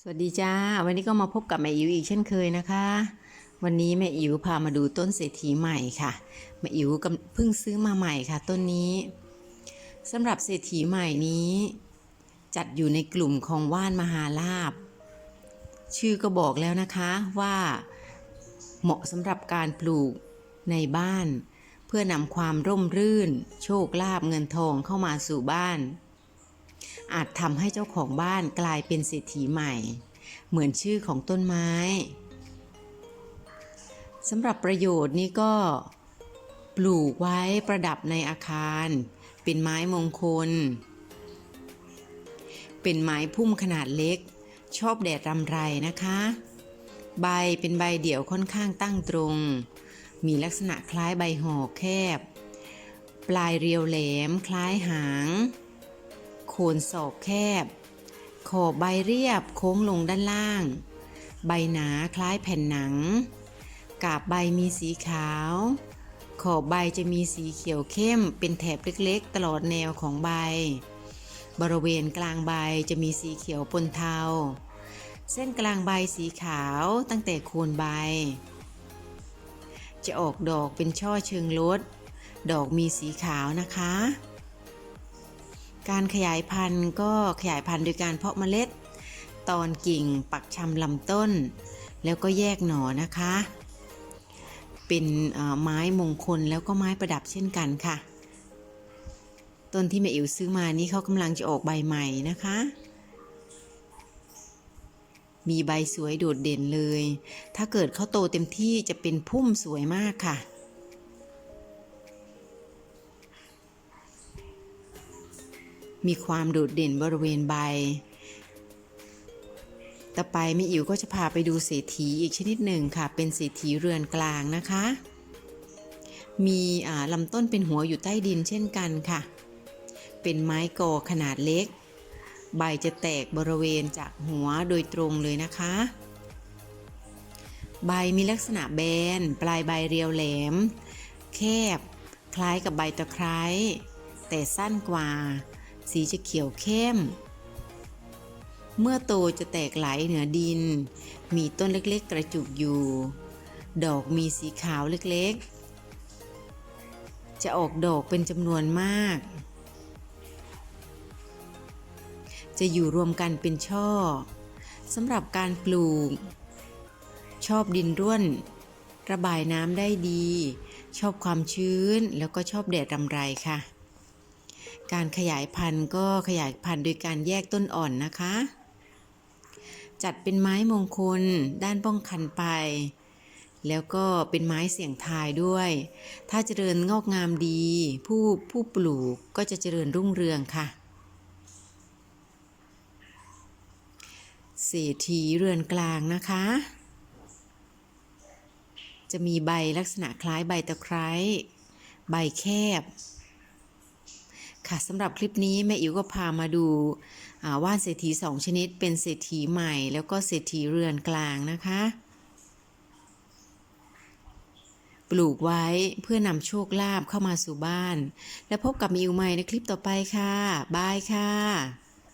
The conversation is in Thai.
สวัสดีจ้า วันนี้ก็มาพบกับแม่อิ๋วอีกเช่นเคยนะคะ วันนี้แม่อิ๋วพามาดูต้นเศรษฐีใหม่ค่ะแม่อิ๋วกเพิ่งซื้อมาใหม่ค่ะ ต้นนี้สำหรับเศรษฐีใหม่นี้ จัดอยู่ในกลุ่มของว่านมหาลาบ ชื่อก็บอกแล้วนะคะว่าเหมาะสำหรับการปลูกในบ้าน เพื่อนำความร่มรื่น โชคลาภเงินทองเข้ามาสู่บ้าน อาจทำให้เจ้าของบ้านกลายเป็นเศรษฐีใหม่ เหมือนชื่อของต้นไม้สำหรับประโยชน์นี้ก็ปลูกไว้ประดับในอาคาร เป็นไม้มงคล เป็นไม้พุ่มขนาดเล็ก ชอบแดดรำไรนะคะ ใบเป็นใบเดี่ยวค่อนข้างตั้งตรง มีลักษณะคล้ายใบห่อแคบ ปลายเรียวแหลมคล้ายหาง คนศอกแคบ ขอบใบเรียบโค้งลงด้านล่าง ใบหนาคล้ายแผ่นหนัง กาบใบมีสีขาว ขอบใบจะมีสีเขียวเข้ม เป็นแถบเล็กๆ ตลอดแนวของใบ บริเวณกลางใบจะมีสีเขียวปนเทา เส้นกลางใบสีขาวตั้งแต่โคนใบ จะออกดอกเป็นช่อเชิงลดดอกมีสีขาวนะคะ การขยายพันธุ์ก็ขยายพันธุ์โดยการเพาะเมล็ด ตอนกิ่งปักชำลำต้น แล้วก็แยกหน่อนะคะ เป็นไม้มงคลแล้วก็ไม้ประดับเช่นกันค่ะ ต้นที่แม่อิ๋วซื้อมานี่เขากำลังจะออกใบใหม่นะคะ มีใบสวยโดดเด่นเลย ถ้าเกิดเขาโตเต็มที่จะเป็นพุ่มสวยมากค่ะ มีความโดดเด่นบริเวณใบ ต่อไปแม่อิ๋วก็จะพาไปดูเศรษฐีอีกชนิดหนึ่งค่ะ เป็นเศรษฐีเรือนกลางนะคะ มีลำต้นเป็นหัวอยู่ใต้ดินเช่นกันค่ะ เป็นไม้กอขนาดเล็ก ใบจะแตกบริเวณจากหัวโดยตรงเลยนะคะ ใบมีลักษณะแบน ปลายใบเรียวแหลม แคบ คล้ายกับใบตะไคร้แต่สั้นกว่า สีจะเขียวเข้ม เมื่อโตจะแตกไหลเหนือดิน มีต้นเล็กๆกระจุกอยู่ ดอกมีสีขาวเล็กๆ จะออกดอกเป็นจำนวนมาก จะอยู่รวมกันเป็นช่อสำหรับการปลูก ชอบดินร่วน ระบายน้ำได้ดี ชอบความชื้นแล้วก็ชอบแดดรำไรค่ะ การขยายพันธุ์ก็ขยายพันธุ์โดยการแยกต้นอ่อนนะคะ จัดเป็นไม้มงคลด้านป้องกันไป แล้วก็เป็นไม้เสี่ยงทายด้วย ถ้าเจริญงอกงามดี ผู้ผู้ปลูกก็จะเจริญรุ่งเรืองค่ะเศรษฐีเรือนกลางนะคะ จะมีใบลักษณะคล้ายใบตะไคร้ ใบแคบ ค่ะสำหรับคลิปนี้แม่อิ๋วก็พามาดูาว่านเศรษฐีสองชนิด เป็นเศรษฐีใหม่ แล้วก็เศรษฐีเรือนกลางนะคะ ปลูกไว้เพื่อนำโชคลาภเข้ามาสู่บ้าน แล้วพบกับอิวใหม่ในคลิปต่อไปค่ะ บายค่ะ